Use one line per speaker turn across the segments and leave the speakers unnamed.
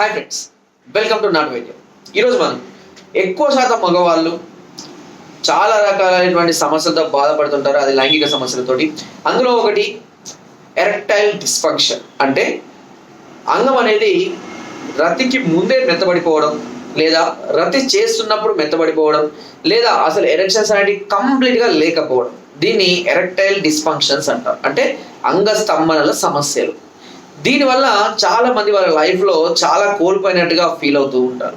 Hi friends welcome to నాట్ వైద్యం ఈరోజు మనం ఎక్కువ శాతం మగవాళ్ళు చాలా రకాలైనటువంటి సమస్యలతో బాధపడుతుంటారు. అది లైంగిక సమస్యలతోటి. అందులో ఒకటి ఎరెక్టైల్ డిస్ఫంక్షన్ అంటే అంగం అనేది రతికి ముందే మెత్తబడిపోవడం లేదా రతి చేస్తున్నప్పుడు మెత్తబడిపోవడం లేదా అసలు ఎరెక్షన్స్ అనేవి కంప్లీట్గా లేకపోవడం. దీన్ని ఎరెక్టైల్ డిస్ఫంక్షన్స్ అంటారు. అంటే అంగస్తంభనల సమస్యలు. దీనివల్ల చాలా మంది వాళ్ళ లైఫ్లో చాలా కోల్పోయినట్టుగా ఫీల్ అవుతూ ఉంటారు.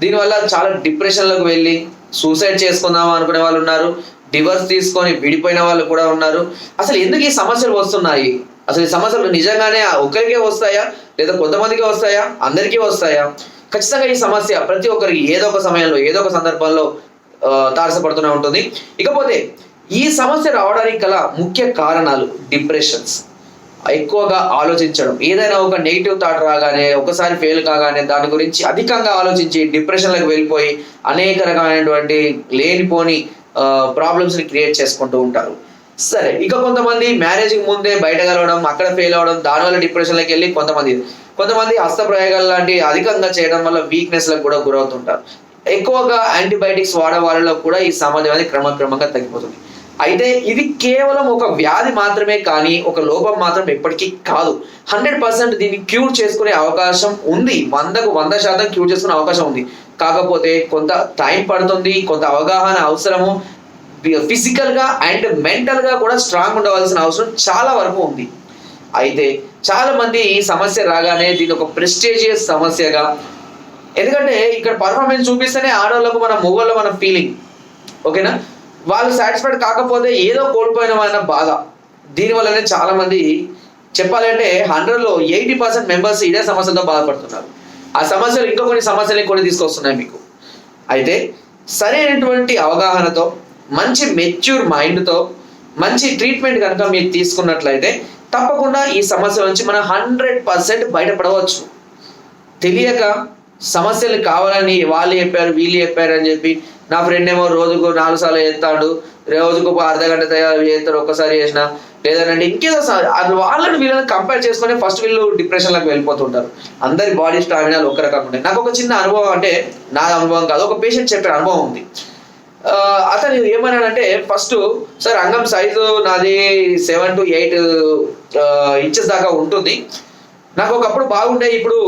దీనివల్ల చాలా డిప్రెషన్లకు వెళ్ళి సూసైడ్ చేసుకుందాం అనుకునే వాళ్ళు ఉన్నారు. డివర్స్ తీసుకొని విడిపోయిన వాళ్ళు కూడా ఉన్నారు. అసలు ఎందుకు ఈ సమస్యలు వస్తున్నాయి? అసలు ఈ సమస్యలు నిజంగానే ఒకరికే వస్తాయా? లేదా కొంతమందికి వస్తాయా? అందరికీ వస్తాయా? ఖచ్చితంగా ఈ సమస్య ప్రతి ఒక్కరికి ఏదో ఒక సమయంలో ఏదో ఒక సందర్భంలో తారసపడుతూనే ఉంటుంది. ఇకపోతే ఈ సమస్య రావడానికి గల ముఖ్య కారణాలు డిప్రెషన్స్ ఎక్కువగా ఆలోచించడం. ఏదైనా ఒక నెగిటివ్ థాట్ రాగానే ఒకసారి ఫెయిల్ కాగానే దాని గురించి అధికంగా ఆలోచించి డిప్రెషన్లకు వెళ్ళిపోయి అనేక రకమైనటువంటి లేనిపోని ప్రాబ్లమ్స్ని క్రియేట్ చేసుకుంటూ ఉంటారు. సరే ఇక కొంతమంది మ్యారేజ్కి ముందే బయట కలవడం అక్కడ ఫెయిల్ అవ్వడం దానివల్ల డిప్రెషన్లోకి వెళ్ళి కొంతమంది కొంతమంది హస్తప్రయోగాలు లాంటి అధికంగా చేయడం వల్ల వీక్నెస్లకు కూడా గురవుతుంటారు. ఎక్కువగా యాంటీబయాటిక్స్ వాడే వాళ్ళలో కూడా ఈ సామర్థ్యం అనేది క్రమక్రమంగా తగ్గిపోతుంది. అయితే ఇది కేవలం ఒక వ్యాధి మాత్రమే కానీ ఒక లోపం మాత్రం ఎప్పటికీ కాదు. హండ్రెడ్ పర్సెంట్ దీన్ని క్యూర్ చేసుకునే అవకాశం ఉంది. వందకు వంద శాతం క్యూర్ చేసుకునే అవకాశం ఉంది. కాకపోతే కొంత టైం పడుతుంది కొంత అవగాహన అవసరము. ఫిజికల్గా అండ్ మెంటల్గా కూడా స్ట్రాంగ్ ఉండవలసిన అవసరం చాలా వరకు ఉంది. అయితే చాలా మంది ఈ సమస్య రాగానే దీని ఒక ప్రెస్టేజియస్ సమస్యగా ఎందుకంటే ఇక్కడ పర్ఫార్మెన్స్ చూపిస్తేనే ఆడవాళ్ళకు మన మొగోళ్ళ మన ఫీలింగ్ ఓకేనా? వాళ్ళు సాటిస్ఫైడ్ కాకపోతే ఏదో కోల్పోయినామన్న బాధ. దీనివల్లనే చాలా మంది చెప్పాలంటే హండ్రెడ్లో ఎయిటీ పర్సెంట్ మెంబర్స్ ఇదే సమస్యలతో బాధపడుతున్నారు. ఆ సమస్యలు ఇంకా కొన్ని సమస్యలు కొన్ని తీసుకొస్తున్నాయి మీకు. అయితే సరైనటువంటి అవగాహనతో మంచి మెచ్యూర్ మైండ్తో మంచి ట్రీట్మెంట్ కనుక మీరు తీసుకున్నట్లయితే తప్పకుండా ఈ సమస్య నుంచి మనం హండ్రెడ్ పర్సెంట్ బయటపడవచ్చు. తెలియక సమస్యలు కావాలని వాళ్ళు చెప్పారు వీళ్ళు చెప్పారు అని చెప్పి నా ఫ్రెండ్ ఏమో రోజుకు నాలుగు సార్లు చేస్తాడు రోజుకు ఒక అర్ధ గంట తయారు చేస్తాడు ఒక్కసారి చేసిన. లేదంటే ఇంకేదో వాళ్ళని వీళ్ళని కంపేర్ చేసుకొని ఫస్ట్ వీళ్ళు డిప్రెషన్లకు వెళ్ళిపోతుంటారు. అందరి బాడీ స్టామినాలు ఒక రకంగా ఉంటాయి. నాకు ఒక చిన్న అనుభవం అంటే నా అనుభవం కాదు ఒక పేషెంట్ చెప్పిన అనుభవం ఉంది. అతను ఏమన్నాడంటే ఫస్ట్ సార్ అంగం సైజు నాది సెవెన్ టు ఎయిట్ ఇంచెస్ దాకా ఉంటుంది. నాకు ఒకప్పుడు బాగుండే ఇప్పుడు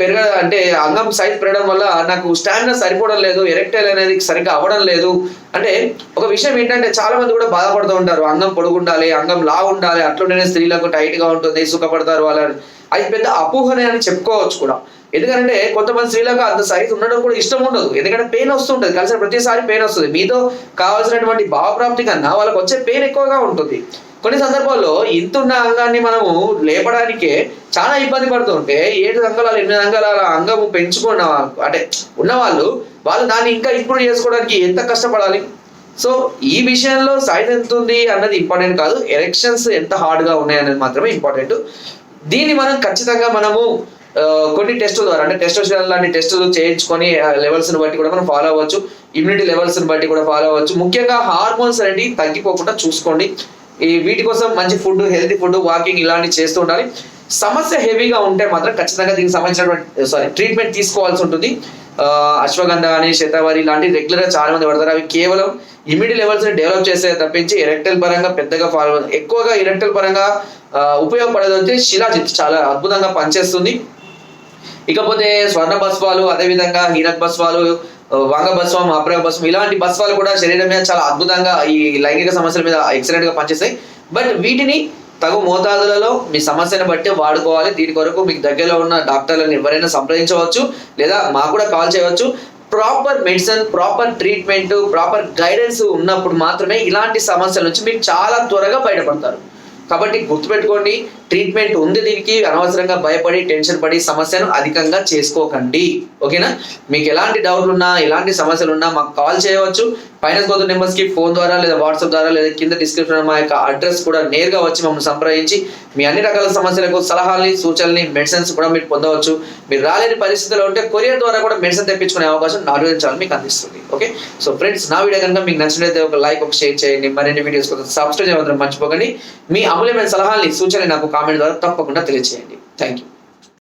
పెరగ అంటే అంగం సైజ్ పెరగడం వల్ల నాకు స్టామినా సరిపోవడం లేదు ఎరెక్టైల్ అనేది సరిగ్గా అవ్వడం లేదు. అంటే ఒక విషయం ఏంటంటే చాలా మంది కూడా బాధపడుతూ ఉంటారు. అంగం పొడుగుండాలి అంగం లా ఉండాలి అట్లుంటేనే స్త్రీలకు టైట్గా ఉంటుంది సుఖపడతారు వాళ్ళని అది పెద్ద అపోహనే అని చెప్పుకోవచ్చు కూడా. ఎందుకంటే కొంతమంది స్త్రీలకు అంత సైజ్ ఉండడం కూడా ఇష్టం ఉండదు. ఎందుకంటే పెయిన్ వస్తుంటుంది. కలిసిన ప్రతిసారి పెయిన్ వస్తుంది. మీతో కావాల్సినటువంటి భావప్రాప్తి కన్నా వాళ్ళకి వచ్చే పెయిన్ ఎక్కువగా ఉంటుంది. కొన్ని సందర్భాల్లో ఇంతున్న అంగాన్ని మనము లేపడానికే చాలా ఇబ్బంది పడుతుంటే ఏడు అంగాలు ఎనిమిది అంగాల అంగము పెంచుకున్న వాళ్ళు అంటే ఉన్నవాళ్ళు వాళ్ళు దాన్ని ఇంకా ఇంప్రూవ్ చేసుకోవడానికి ఎంత కష్టపడాలి? సో ఈ విషయంలో సైజ్ ఎంత ఉంది అన్నది ఇంపార్టెంట్ కాదు. ఎలక్షన్స్ ఎంత హార్డ్గా ఉన్నాయి అనేది మాత్రమే ఇంపార్టెంట్. దీన్ని మనం ఖచ్చితంగా మనము కొన్ని టెస్టుల ద్వారా అంటే టెస్టోస్టెరాన్ లాంటి టెస్టులు చేయించుకొని లెవెల్స్ని బట్టి కూడా మనం ఫాలో అవ్వచ్చు. ఇమ్యూనిటీ లెవెల్స్ని బట్టి కూడా ఫాలో అవ్వచ్చు. ముఖ్యంగా హార్మోన్స్ అనేవి తగ్గిపోకుండా చూసుకోండి. ఈ వీటి కోసం మంచి ఫుడ్ హెల్తీ ఫుడ్ వాకింగ్ ఇలాంటివి చేస్తూ ఉండాలి. సమస్య హెవీగా ఉంటే మాత్రం ఖచ్చితంగా దీనికి సంబంధించినటువంటి సారీ ట్రీట్మెంట్ తీసుకోవాల్సి ఉంటుంది. అశ్వగంధ కానీ శతావరి ఇలాంటివి రెగ్యులర్గా చాలా మంది పడతారు అవి కేవలం ఇమ్యూనిటీ లెవెల్స్ని డెవలప్ చేసే తప్పించి ఎరెక్టల్ పరంగా పెద్దగా ఫాలో ఎక్కువగా ఎరెక్టల్ పరంగా ఉపయోగపడేది వచ్చి శిలాజిత్. చాలా అద్భుతంగా పనిచేస్తుంది. ఇకపోతే స్వర్ణ భస్వాలు అదేవిధంగా హీనక్ భస్వాలు వంగ భస్వం అప్రయ భస్వం ఇలాంటి భస్వాలు కూడా శరీరం మీద చాలా అద్భుతంగా ఈ లైంగిక సమస్యల మీద ఎక్సలెంట్గా పనిచేస్తాయి. బట్ వీటిని తగు మోతాదులలో మీ సమస్యను బట్టి వాడుకోవాలి. దీని కొరకు మీకు దగ్గరలో ఉన్న డాక్టర్లను ఎవరైనా సంప్రదించవచ్చు లేదా మాకు కూడా కాల్ చేయవచ్చు. Proper medicine proper treatment proper guidance ఉన్నప్పుడు మాత్రమే ఇలాంటి సమస్యల నుంచి మీరు చాలా త్వరగా బయటపడతారు. కాబట్టి గుర్తుపెట్టుకోండి ట్రీట్మెంట్ ఉంది దీనికి అనవసరంగా భయపడి టెన్షన్ పడి సమస్యను అధికంగా చేసుకోకండి. ఓకేనా? మీకు ఎలాంటి డౌట్లు ఉన్నా ఎలాంటి సమస్యలు ఉన్నా మాకు కాల్ చేయవచ్చు. ఫైనాన్స్ కొత్త నెంబర్స్కి ఫోన్ ద్వారా లేదా వాట్సాప్ ద్వారా లేదా కింద డిస్క్రిప్షన్ మా యొక్క అడ్రస్ కూడా నేరుగా వచ్చి మమ్మల్ని సంప్రదించి మీ అన్ని రకాల సమస్యలకు సలహాలని సూచనల్ని మెడిసిన్స్ కూడా మీరు పొందవచ్చు. మీరు రాలేని పరిస్థితిలో ఉంటే కొరియర్ ద్వారా కూడా మెడిసిన్ తెప్పించుకునే అవకాశం నాలుగు ఛానల్ మీకు అందిస్తుంది. ఓకే? సో ఫ్రెండ్స్ నా వీడియో కనుక మీకు నచ్చినట్లయితే ఒక లైక్ ఒక షేర్ చేయండి. మరిన్ని వీడియోస్ కోసం సబ్స్క్రైబ్ చేయడం మర్చిపోకండి. మీ అమూల్యమైన సలహాలని సూచనలు నాకు కామెంట్ ద్వారా తప్పకుండా తెలియజేయండి థ్యాంక్ యూ